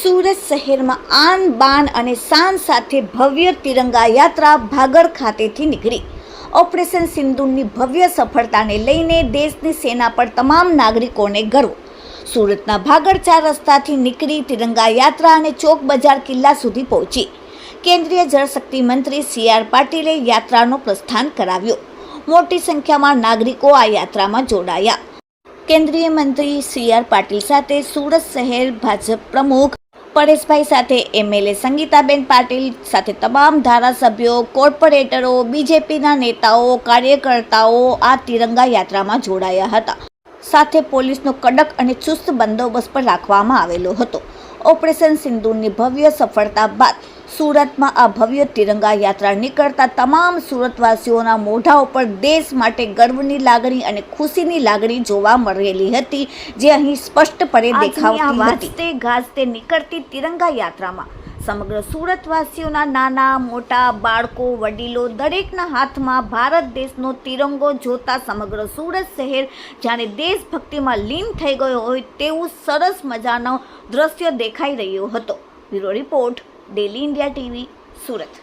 સુરત શહેરમાં આન બાન અને શાન સાથે ભવ્ય તિરંગા યાત્રા ભાગળ ખાતેથી નીકળી. ઓપરેશન સિંધુની ભવ્ય સફળતાને લઈને દેશની સેના પર તમામ નાગરિકોને ગર્વ. સુરતના ભાગળ ચાર રસ્તાથી નીકળી તિરંગા યાત્રા અને ચોક બજાર કિલ્લા સુધી પહોંચી. કેન્દ્રીય જળશક્તિ મંત્રી સી આર પાટીલે યાત્રાનો પ્રસ્થાન કરાવ્યો. મોટી સંખ્યામાં નાગરિકો આ યાત્રામાં જોડાયા. કેન્દ્રીય મંત્રી સી આર પાટીલ સાથે સુરત શહેર ભાજપ પ્રમુખ પરેશભાઈ સાથે એમએલએ સંગીતાબેન પાટીલ સાથે તમામ ધારાસભ્યો, કોર્પોરેટરો, બીજેપીના નેતાઓ, કાર્યકર્તાઓ આ તિરંગા યાત્રામાં જોડાયા હતા. સાથે પોલીસનો કડક અને ચુસ્ત બંદોબસ્ત પણ રાખવામાં આવેલો હતો. ઓપરેશન સિંદૂરની ભવ્ય સફળતા બાદ સુરતમાં આ ભવ્ય તિરંગા યાત્રા નીકળતા તમામ સુરતવાસીઓના મોઢા ઉપર દેશ માટે ગર્વની લાગણી અને ખુશીની લાગણી જોવા મળેલી હતી જે અહીં સ્પષ્ટપણે દેખાવતી હતી. ગાજતે નીકળતી તિરંગા યાત્રામાં સમગ્ર સુરતવાસીઓના નાના, મોટા, બાળકો, વડીલો દરેકના હાથમાં ભારત દેશનો તિરંગો જોતા સમગ્ર સુરત શહેર જાણે દેશભક્તિમાં લીન થઈ ગયો હોય તેવું સરસ મજાનો દ્રશ્ય દેખાઈ રહ્યો હતો. Bureau report, daily India TV, Surat.